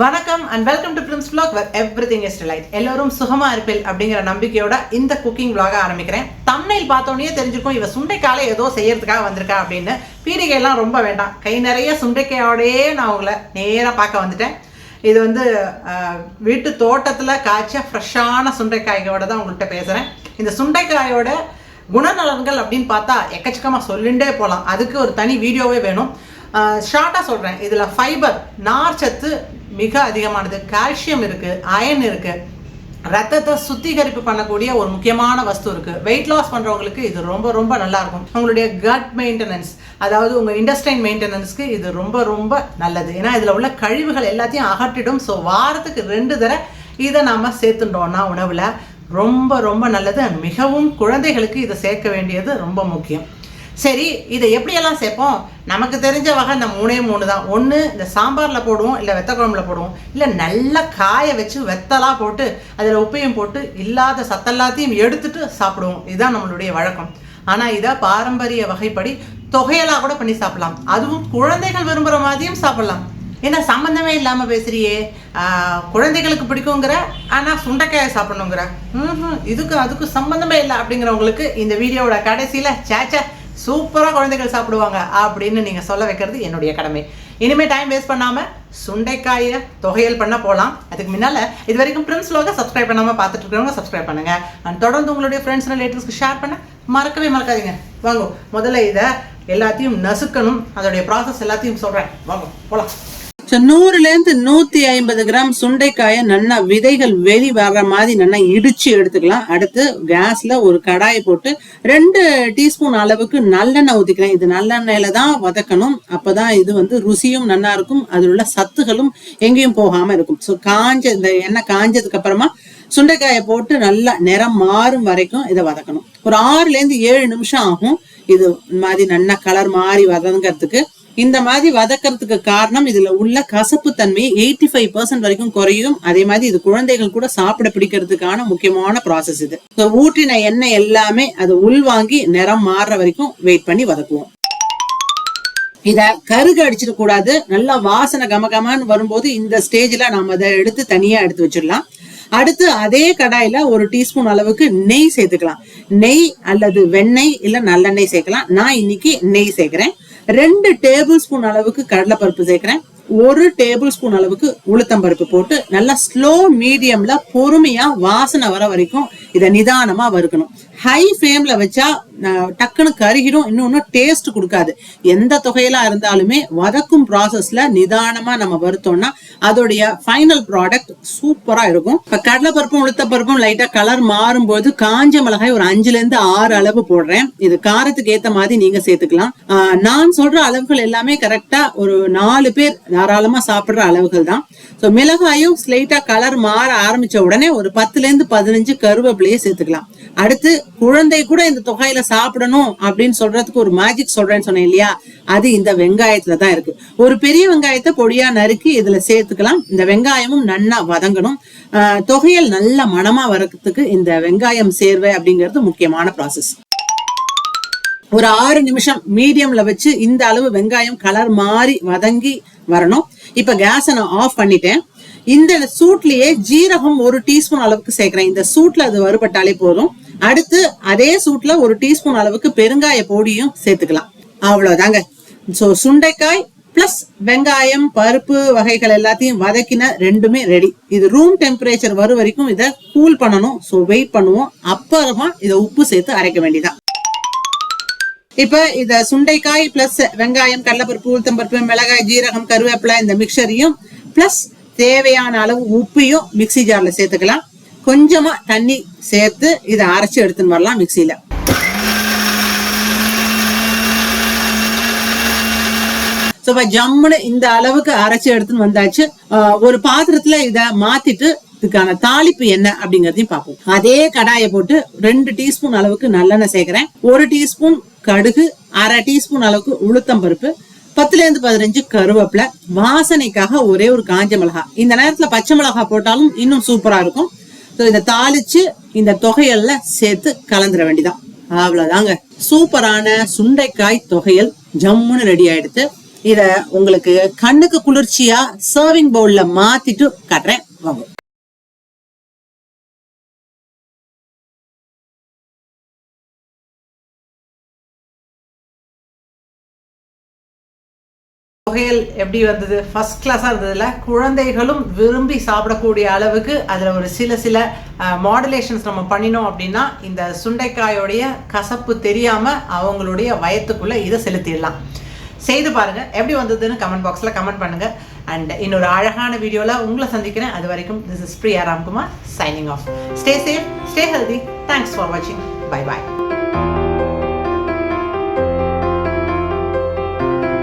வணக்கம் and welcome to prince where everything is light எல்லோரும் சுகமா இருப்பில் அப்படிங்கிற நம்பிக்கையோட இந்த குக்கிங் vlog ஆரம்பிக்கிறேன். தம்னையில் பார்த்தோன்னே தெரிஞ்சிருக்கும் இவ சுண்டைக்காலை ஏதோ செய்யறதுக்காக வந்திருக்கா அப்படின்னு. பீடிகைலாம் ரொம்ப வேண்டாம். கை நிறைய சுண்டைக்காயோடயே நான் உங்களை நேராக பார்க்க வந்துட்டேன். இது வந்து வீட்டு தோட்டத்தில் காய்ச்ச ஃப்ரெஷ்ஷான சுண்டைக்காய்களோட தான் உங்கள்கிட்ட பேசுகிறேன் இந்த சுண்டைக்காயோட குணநலன்கள் அப்படின்னு பார்த்தா எக்கச்சக்கமாக சொல்லிண்டே போகலாம் அதுக்கு ஒரு தனி வீடியோவே வேணும். ஷார்ட்டாக சொல்கிறேன் இதில் ஃபைபர் நார்ச்சத்து மிக அதிகமானது. கால்சியம் இருக்குது அயன் இருக்குது ரத்தத்தை சுத்திகரிப்பு பண்ணக்கூடிய ஒரு முக்கியமான வஸ்து இருக்கு. வெயிட் லாஸ் பண்றவங்களுக்கு இது ரொம்ப ரொம்ப நல்லா இருக்கும். உங்களுடைய கட் மெயின்டெனன்ஸ் அதாவது உங்க இண்டஸ்டைன் மெயின்டெனன்ஸ்க்கு இது ரொம்ப ரொம்ப நல்லது. ஏன்னா இதுல உள்ள கழிவுகள் எல்லாத்தையும் அகற்றிடும். ஸோ வாரத்துக்கு ரெண்டு தடவை இதை நாம சேர்த்துட்டோம்னா உணவுல ரொம்ப ரொம்ப நல்லது. மிகவும் குழந்தைகளுக்கு இதை சேர்க்க வேண்டியது ரொம்ப முக்கியம். சரி இதை எப்படியெல்லாம் சேர்ப்போம்? நமக்கு தெரிஞ்ச வகை இந்த மூணே மூணு தான். ஒன்று இந்த சாம்பாரில் போடுவோம் இல்லை வெத்த குழம்புல போடுவோம். இல்லை நல்லா காய வச்சு வெத்தலாக போட்டு அதில் உப்பையும் போட்டு இல்லாத சத்தெல்லாத்தையும் எடுத்துட்டு சாப்பிடுவோம். இதுதான் நம்மளுடைய வழக்கம். ஆனால் இதை பாரம்பரிய வகைப்படி தொகையெல்லாம் கூட பண்ணி சாப்பிடலாம். அதுவும் குழந்தைகள் விரும்புகிற மாதிரியும் சாப்பிடலாம். என்ன சம்மந்தமே இல்லாமல் பேசுறியே. குழந்தைகளுக்கு பிடிக்குங்கிற ஆனால் சுண்டைக்காயை சாப்பிடணுங்கிற. ம்ஹும், இதுக்கு அதுக்கு சம்மந்தமே இல்லை அப்படிங்கிறவங்களுக்கு இந்த வீடியோவோட கடைசியில் சேச்சா சூப்பராக குழந்தைகள் சாப்பிடுவாங்க அப்படின்னு நீங்கள் சொல்ல வைக்கிறது என்னுடைய கடமை. இனிமேல் டைம் வேஸ்ட் பண்ணாமல் சுண்டைக்காயை தொகையல் பண்ண போகலாம் அதுக்கு முன்னால் இது வரைக்கும் ஃப்ரெண்ட்ஸ் லோக சப்ஸ்கிரைப் பண்ணாமல் பார்த்துட்டு இருக்கிறவங்க சப்ஸ்கிரைப் பண்ணுங்க. அண்ட் தொடர்ந்து உங்களுடைய ஃப்ரெண்ட்ஸ் ரிலேட்டிவ்ஸ்க்கு ஷேர் பண்ண மறக்கவே மறக்காதீங்க. வாங்க முதல்ல இதை எல்லாத்தையும் நசுக்கணும். அதோடைய ப்ராசஸ் எல்லாத்தையும் சொல்கிறேன் வாங்க போகலாம் ஸோ நூறுலேருந்து நூற்றி ஐம்பது கிராம் சுண்டைக்காயை நல்லா விதைகள் வெளி வர்ற மாதிரி நல்லா இடிச்சு எடுத்துக்கலாம். அடுத்து கேஸ்ல ஒரு கடாயை போட்டு ரெண்டு டீஸ்பூன் அளவுக்கு நல்லெண்ணெய் ஊற்றிக்கலாம் இது நல்லெண்ணெயில தான் வதக்கணும். அப்பதான் இது வந்து ருசியும் நல்லா இருக்கும். அதில் உள்ள சத்துகளும் எங்கேயும் போகாம இருக்கும். ஸோ காஞ்ச இந்த எண்ணெய் காஞ்சதுக்கு அப்புறமா சுண்டைக்காயை போட்டு நல்லா நிறம் மாறும் வரைக்கும் இதை வதக்கணும். ஒரு ஆறுலேருந்து ஏழு நிமிஷம் ஆகும். இது மாதிரி நல்லா கலர் மாறி வதங்கிறதுக்கு இந்த மாதிரி வதக்கிறதுக்கு காரணம் இதுல உள்ள கசப்பு தன்மை எயிட்டி ஃபைவ் பர்சன்ட் வரைக்கும் குறையும். அதே மாதிரி இது குழந்தைகள் கூட சாப்பிட பிடிக்கிறதுக்கான முக்கியமான ப்ராசஸ் இது. ஊற்றின எண்ணெய் எல்லாமே அது உள்வாங்கி நிறம் மாறுற வரைக்கும் வெயிட் பண்ணி வதக்குவோம். இத கருகு அடிச்சிட கூடாது. நல்லா வாசனை கமகமான்னு வரும்போது இந்த ஸ்டேஜ்ல நாம அதை எடுத்து தனியா எடுத்து வச்சிடலாம். அடுத்து அதே கடாயில ஒரு டீஸ்பூன் அளவுக்கு நெய் சேர்த்துக்கலாம். நெய் அல்லது வெண்ணெய் இல்ல நல்லெண்ணெய் சேர்க்கலாம். நான் இன்னைக்கு நெய் சேர்க்கிறேன். ரெண்டு டேபிள் ஸ்பூன் அளவுக்கு கடலைப்பருப்பு சேர்க்கிறேன். ஒரு டேபிள் ஸ்பூன் அளவுக்கு உளுத்தம்பருப்பு போட்டு நல்லா ஸ்லோ மீடியம்ல பொறுமையா வாசனை வர வரைக்கும் இதை நிதானமா வறுக்கணும். ஹை ஃப்ளேம்ல வச்சா டக்குன்னு கருகிடும். இன்னொன்னு டேஸ்ட் கொடுக்காது. எந்த தொகையெல்லாம் இருந்தாலுமே வதக்கும் ப்ராசஸ்ல நிதானமா நம்ம வறுத்தோம்னா அதோடைய ஃபைனல் ப்ராடக்ட் சூப்பரா இருக்கும். இப்ப கடலைப்பருப்பும் உளுத்தப்பருப்பும் லைட்டா கலர் மாறும்போது காஞ்ச மிளகாய் ஒரு அஞ்சுல இருந்து ஆறு அளவு போடுறேன். இது காரத்துக்கு ஏத்த மாதிரி நீங்க சேர்த்துக்கலாம். ஆஹ் நான் சொல்ற அளவுகள் எல்லாமே கரெக்டா ஒரு நாலு பேர் தாராளமா சாப்பிடுற அளவுகள் தான். ஸோ மிளகாயும் ஸ்லைட்டா கலர் மாற ஆரம்பிச்ச உடனே ஒரு பத்துல இருந்து பதினஞ்சு கருவேப்பிலையே சேர்த்துக்கலாம். அடுத்து குழந்தை கூட இந்த தொகையில சாப்பிடணும் அப்படின்னு சொல்றதுக்கு ஒரு மேஜிக் சொல்றேன்னு சொன்னேன் இல்லையா? அது இந்த வெங்காயத்துல தான் இருக்கு. ஒரு பெரிய வெங்காயத்தை பொடியா நறுக்கி இதுல சேர்த்துக்கலாம். இந்த வெங்காயமும் நன்னா வதங்கணும். ஆஹ் தொகையல் நல்ல மணமா வரத்துக்கு இந்த வெங்காயம் சேர்வை அப்படிங்கிறது முக்கியமான ப்ராசஸ் ஒரு ஆறு நிமிஷம் மீடியம்ல வச்சு இந்த அளவு வெங்காயம் கலர் மாறி வதங்கி வரணும். இப்ப கேஸை நான் ஆஃப் பண்ணிட்டேன். இந்த சூட்லயே ஜீரகம் ஒரு டீஸ்பூன் அளவுக்கு சேர்க்கிறேன். இந்த சூட்ல அது வறுபட்டாலே போதும். அடுத்து அதே சூட்ல ஒரு டீஸ்பூன் அளவுக்கு பெருங்காய பொடியும் சேர்த்துக்கலாம். அவ்வளவுதாங்க. சோ சுண்டைக்காய் பிளஸ் வெங்காயம் பருப்பு வகைகள் எல்லாத்தையும் வதக்கின ரெண்டுமே ரெடி இது ரூம் டெம்பரேச்சர் வரும் வரைக்கும் இதை கூல் பண்ணணும். ஸோ வெயிட் பண்ணுவோம். அப்புறமா இதை உப்பு சேர்த்து அரைக்க வேண்டியதான் இப்ப இந்த சுண்டைக்காய் பிளஸ் வெங்காயம் கடலப்பருப்பு உளுத்தம்பருப்பு மிளகாய் ஜீரகம் கருவேப்பிலை இந்த மிக்சரையும் பிளஸ் தேவையான அளவு உப்பையும் மிக்சி ஜார்ல சேர்த்துக்கலாம். கொஞ்சமா தண்ணி சேர்த்து இதை அரைச்சு எடுத்துன்னு வரலாம் மிக்சியில ஸோ இப்போ ஜம்முன்னு இந்த அளவுக்கு அரைச்சி எடுத்துன்னு வந்தாச்சு. ஒரு பாத்திரத்துல இதை மாத்திட்டு இதுக்கான தாளிப்பு என்ன அப்படிங்கறதையும் பார்ப்போம். அதே கடாயை போட்டு ரெண்டு டீஸ்பூன் அளவுக்கு நல்லெண்ணெய் சேர்க்கிறேன். ஒரு டீஸ்பூன் கடுகு அரை டீஸ்பூன் அளவுக்கு உளுத்தம் பருப்பு பத்துல இருந்து பதினஞ்சு கருவேப்பிலை. வாசனைக்காக ஒரே ஒரு காஞ்ச மிளகா. இந்த நேரத்துல பச்சை மிளகா போட்டாலும் இன்னும் சூப்பரா இருக்கும். ஸோ இதை தாளிச்சு இந்த தொகையல்ல சேர்த்து கலந்துட வேண்டிதான். அவ்வளவுதாங்க. சூப்பரான சுண்டைக்காய் தொகையல் ஜம்முன்னு ரெடி ஆயிடுத்து இத உங்களுக்கு கண்ணுக்கு குளிர்ச்சியா சர்விங் பவுல்ல மாத்திட்டு காட்டுறேன். வாங்க. புகையல் எப்படி வந்தது? ஃபர்ஸ்ட் கிளாஸாக இருந்ததில். குழந்தைகளும் விரும்பி சாப்பிடக்கூடிய அளவுக்கு அதில் ஒரு சில சில மாடுலேஷன்ஸ் நம்ம பண்ணினோம் அப்படின்னா இந்த சுண்டைக்காயோடைய கசப்பு தெரியாமல் அவங்களுடைய வயத்துக்குள்ளே இதை செலுத்திடலாம். செய்து பாருங்கள் எப்படி வந்ததுன்னு கமெண்ட் பாக்ஸில் கமெண்ட் பண்ணுங்க. அண்ட் இன்னொரு அழகான வீடியோவில் உங்களை சந்திக்கிறேன். அது வரைக்கும் this is Priya Ramkumar signing off stay safe stay healthy thanks for வாட்சிங் பை பாய்